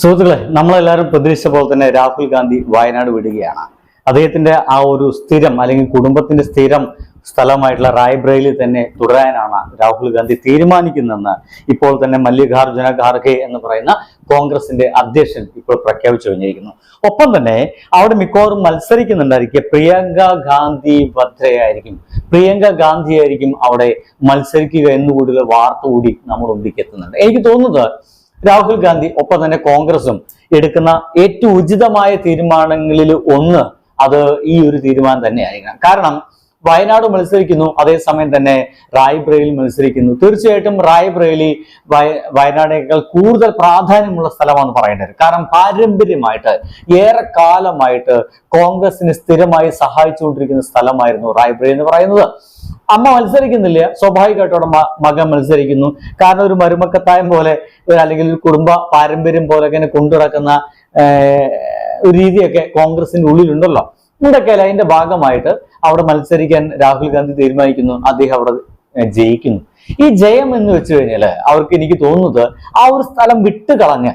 സുഹൃത്തുക്കളെ നമ്മളെല്ലാവരും പ്രതീക്ഷിച്ച പോലെ തന്നെ രാഹുൽ ഗാന്ധി വയനാട് വിടുകയാണ്. അദ്ദേഹത്തിന്റെ ആ ഒരു സ്ഥിരം അല്ലെങ്കിൽ കുടുംബത്തിന്റെ സ്ഥിരം സ്ഥലമായിട്ടുള്ള റായ്ബ്രയിൽ തന്നെ തുടരാനാണ് രാഹുൽ ഗാന്ധി തീരുമാനിക്കുന്നതെന്ന് ഇപ്പോൾ തന്നെ മല്ലികാർജുന ഖാർഗെ എന്ന് പറയുന്ന കോൺഗ്രസിന്റെ അധ്യക്ഷൻ ഇപ്പോൾ പ്രഖ്യാപിച്ചു കഴിഞ്ഞിരിക്കുന്നു. ഒപ്പം തന്നെ അവിടെ മിക്കവാറും മത്സരിക്കുന്നുണ്ടായിരിക്കും പ്രിയങ്ക ഗാന്ധി ഭദ്രയായിരിക്കും. പ്രിയങ്ക ഗാന്ധി ആയിരിക്കും അവിടെ മത്സരിക്കുക എന്നുകൂടിയുള്ള വാർത്ത കൂടി നമ്മുടെ മുമ്പിലേക്ക് എത്തുന്നുണ്ട് എനിക്ക് തോന്നുന്നത് രാഹുൽ ഗാന്ധി ഒപ്പം തന്നെ കോൺഗ്രസും എടുക്കുന്ന ഏറ്റവും ഉചിതമായ തീരുമാനങ്ങളിൽ ഒന്ന് അത് ഈ ഒരു തീരുമാനം തന്നെയായിരിക്കണം. കാരണം വയനാട് മത്സരിക്കുന്നു. അതേസമയം തന്നെ റായ്ബ്രേലി മത്സരിക്കുന്നു. തീർച്ചയായിട്ടും റായ്ബ്രേലി വയ വയനാടിനേക്കാൾ കൂടുതൽ പ്രാധാന്യമുള്ള സ്ഥലമാണ് പറയേണ്ടത് കാരണം പാരമ്പര്യമായിട്ട് ഏറെ കാലമായിട്ട് കോൺഗ്രസിന് സ്ഥിരമായി സഹായിച്ചുകൊണ്ടിരിക്കുന്ന സ്ഥലമായിരുന്നു റായ്ബ്രേലി എന്ന് പറയുന്നത്. അമ്മ മത്സരിക്കുന്നില്ല. സ്വാഭാവികമായിട്ടോടെ മകൻ മത്സരിക്കുന്നു. കാരണം ഒരു മരുമക്കത്തായം പോലെ അല്ലെങ്കിൽ കുടുംബ പാരമ്പര്യം പോലെ ഇങ്ങനെ കൊണ്ടുനടക്കുന്ന രീതിയൊക്കെ കോൺഗ്രസിന്റെ ഉള്ളിലുണ്ടല്ലോ. ഇതൊക്കെയല്ല അതിന്റെ ഭാഗമായിട്ട് അവിടെ മത്സരിക്കാൻ രാഹുൽ ഗാന്ധി തീരുമാനിക്കുന്നു. അദ്ദേഹം അവിടെ ജയിക്കുന്നു. ഈ ജയം എന്ന് വെച്ച് കഴിഞ്ഞാൽ അവർക്ക് എനിക്ക് തോന്നുന്നത് ആ ഒരു സ്ഥലം വിട്ടുകളഞ്ഞ്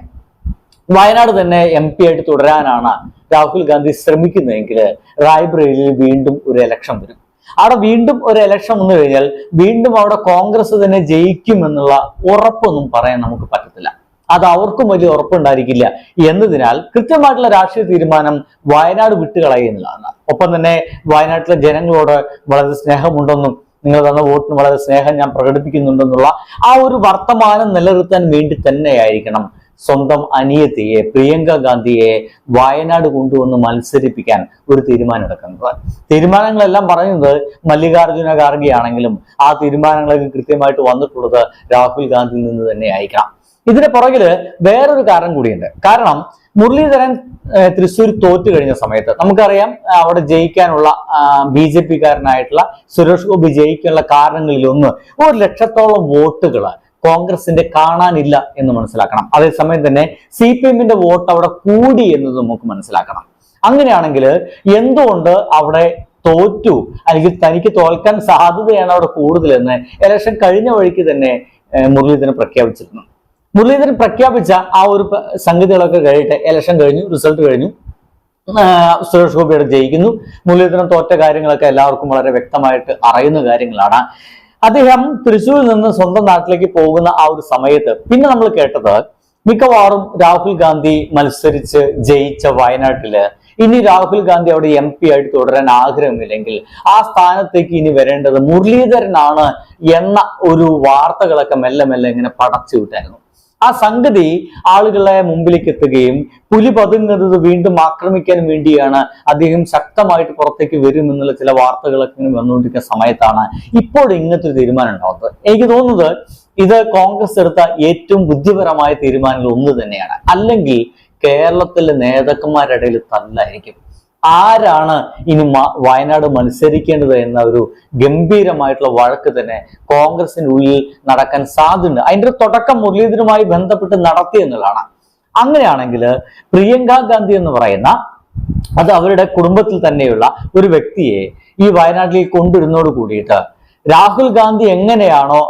വയനാട് തന്നെ എം പി ആയിട്ട് തുടരാനാണ് രാഹുൽ ഗാന്ധി ശ്രമിക്കുന്നതെങ്കിൽ റായ്ബ്രേലിയിൽ വീണ്ടും ഒരു ഇലക്ഷൻ വരും. അവിടെ വീണ്ടും ഒരു ഇലക്ഷൻ വന്നു കഴിഞ്ഞാൽ വീണ്ടും അവിടെ കോൺഗ്രസ് തന്നെ ജയിക്കും എന്നുള്ള ഉറപ്പൊന്നും പറയാൻ നമുക്ക് പറ്റത്തില്ല. അത് അവർക്കും വലിയ ഉറപ്പുണ്ടായിരിക്കില്ല. എന്നതിനാൽ കൃത്യമായിട്ടുള്ള രാഷ്ട്രീയ തീരുമാനം വയനാട് വിട്ടുകളയുന്നതാണ് ഒപ്പം തന്നെ വയനാട്ടിലെ ജനങ്ങളോട് വളരെ സ്നേഹമുണ്ടെന്നും നിങ്ങൾ തന്ന വോട്ടിന് വളരെ സ്നേഹം ഞാൻ പ്രകടിപ്പിക്കുന്നുണ്ടെന്നുള്ള ആ ഒരു വർത്തമാനം നിലനിർത്താൻ വേണ്ടി തന്നെയായിരിക്കണം സ്വന്തം അനിയത്തിയെ പ്രിയങ്ക ഗാന്ധിയെ വയനാട് കൊണ്ടുവന്ന് മത്സരിപ്പിക്കാൻ ഒരു തീരുമാനം എടുക്കുന്നത് തീരുമാനങ്ങളെല്ലാം പറയുന്നത് മല്ലികാർജുന ഖാർഗെ ആണെങ്കിലും ആ തീരുമാനങ്ങളൊക്കെ കൃത്യമായിട്ട് വന്നിട്ടുള്ളത് രാഹുൽ ഗാന്ധിയിൽ നിന്ന് തന്നെ ആയിരിക്കണം ഇതിന് പുറകിൽ വേറൊരു കാരണം കൂടിയുണ്ട്. കാരണം മുരളീധരൻ തൃശ്ശൂർ തോറ്റു കഴിഞ്ഞ സമയത്ത് നമുക്കറിയാം അവിടെ ജയിക്കാനുള്ള ബി ജെ പി കാരനായിട്ടുള്ള സുരേഷ് ഗോപി ജയിക്കാനുള്ള കാരണങ്ങളിൽ ഒന്ന് ഒരു ലക്ഷത്തോളം വോട്ടുകൾ കോൺഗ്രസിന്റെ കാണാനില്ല എന്ന് മനസ്സിലാക്കണം. അതേസമയം തന്നെ സി പി എമ്മിന്റെ വോട്ട് അവിടെ കൂടി എന്നത് നമുക്ക് മനസ്സിലാക്കണം. അങ്ങനെയാണെങ്കിൽ എന്തുകൊണ്ട് അവിടെ തോറ്റു? അല്ലെങ്കിൽ തനിക്ക് തോൽക്കാൻ സാധ്യതയാണ് അവിടെ കൂടുതലെന്ന് ഇലക്ഷൻ കഴിഞ്ഞ വഴിക്ക് തന്നെ മുരളീധരൻ പ്രഖ്യാപിച്ചിരുന്നു. മുരളീധരൻ പ്രഖ്യാപിച്ച ആ ഒരു സംഗതികളൊക്കെ കഴിയട്ടെ ഇലക്ഷൻ കഴിഞ്ഞു റിസൾട്ട് കഴിഞ്ഞു. സുരേഷ് ഗോപിയുടെ ജയിക്കുന്നു. മുരളീധരൻ തോറ്റ കാര്യങ്ങളൊക്കെ എല്ലാവർക്കും വളരെ വ്യക്തമായിട്ട് അറിയുന്ന കാര്യങ്ങളാണ്. അദ്ദേഹം തൃശ്ശൂരിൽ നിന്ന് സ്വന്തം നാട്ടിലേക്ക് പോകുന്ന ആ ഒരു സമയത്ത് പിന്നെ നമ്മൾ കേട്ടത് മിക്കവാറും രാഹുൽ ഗാന്ധി മത്സരിച്ച് ജയിച്ച വയനാട്ടിൽ ഇനി രാഹുൽ ഗാന്ധി അവിടെ എം പി ആയിട്ട് തുടരാൻ ആഗ്രഹമില്ലെങ്കിൽ ആ സ്ഥാനത്തേക്ക് ഇനി വരേണ്ടത് മുരളീധരനാണ് എന്ന ഒരു വാർത്തകളൊക്കെ മെല്ലെ മെല്ലെ ഇങ്ങനെ പടച്ചു വിട്ടായിരുന്നു. ആ സംഗതി ആളുകളെ മുമ്പിലേക്ക് എത്തുകയും പുലി പതുങ്ങുന്നത് വീണ്ടും ആക്രമിക്കാൻ വേണ്ടിയാണ് അദ്ദേഹം ശക്തമായിട്ട് പുറത്തേക്ക് വരും എന്നുള്ള ചില വാർത്തകളൊക്കെ ഇങ്ങനെ വന്നുകൊണ്ടിരിക്കുന്ന സമയത്താണ് ഇപ്പോൾ ഇങ്ങനത്തെ ഒരു തീരുമാനം ഉണ്ടാവുന്നത്. എനിക്ക് തോന്നുന്നത് ഇത് കോൺഗ്രസ് എടുത്ത ഏറ്റവും ബുദ്ധിപരമായ തീരുമാനങ്ങൾ ഒന്ന് തന്നെയാണ്. അല്ലെങ്കിൽ കേരളത്തിലെ നേതാക്കന്മാരുടെ ഇടയിൽ തല്ലായിരിക്കും. ആരാണ് ഇനി വയനാട് മത്സരിക്കേണ്ടത് എന്ന ഒരു ഗംഭീരമായിട്ടുള്ള വഴക്ക് തന്നെ കോൺഗ്രസിനുള്ളിൽ നടക്കാൻ സാധ്യതയുണ്ട്. അതിന്റെ തുടക്കം മുരളീധരുമായി ബന്ധപ്പെട്ട് നടത്തി എന്നുള്ളതാണ്. അങ്ങനെയാണെങ്കിൽ പ്രിയങ്ക ഗാന്ധി എന്ന് പറയുന്ന അത് അവരുടെ കുടുംബത്തിൽ തന്നെയുള്ള ഒരു വ്യക്തിയെ ഈ വയനാട്ടിലേക്ക് കൊണ്ടുവരുന്നതോട് കൂടിയിട്ട് രാഹുൽ ഗാന്ധി എങ്ങനെയാണോ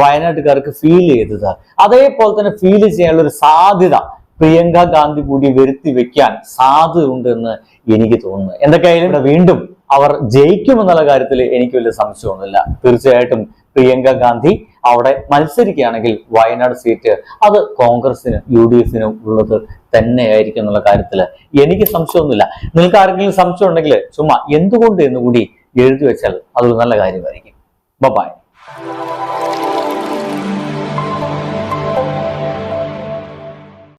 വയനാട്ടുകാർക്ക് ഫീൽ ചെയ്തത്. അതേപോലെ തന്നെ ഫീൽ ചെയ്യാനുള്ള ഒരു സാധ്യത പ്രിയങ്ക ഗാന്ധി കൂടി വരുത്തി വെക്കാൻ സാധ്യതയുണ്ടെന്ന് എനിക്ക് തോന്നുന്നു. എന്തൊക്കെയായാലും ഇവിടെ വീണ്ടും അവർ ജയിക്കുമെന്നുള്ള കാര്യത്തിൽ എനിക്ക് വലിയ സംശയമൊന്നുമില്ല തീർച്ചയായിട്ടും പ്രിയങ്ക ഗാന്ധി അവിടെ മത്സരിക്കുകയാണെങ്കിൽ വയനാട് സീറ്റ് അത് കോൺഗ്രസിനും യു ഡി എഫിനും ഉള്ളത് തന്നെയായിരിക്കും എന്നുള്ള കാര്യത്തിൽ എനിക്ക് സംശയമൊന്നുമില്ല. നിങ്ങൾക്ക് ആർക്കെങ്കിലും സംശയം ഉണ്ടെങ്കിൽ ചുമ്മാ എന്തുകൊണ്ട് എന്നുകൂടി എഴുതി വെച്ചാൽ അതൊരു നല്ല കാര്യമായിരിക്കും. ബൈ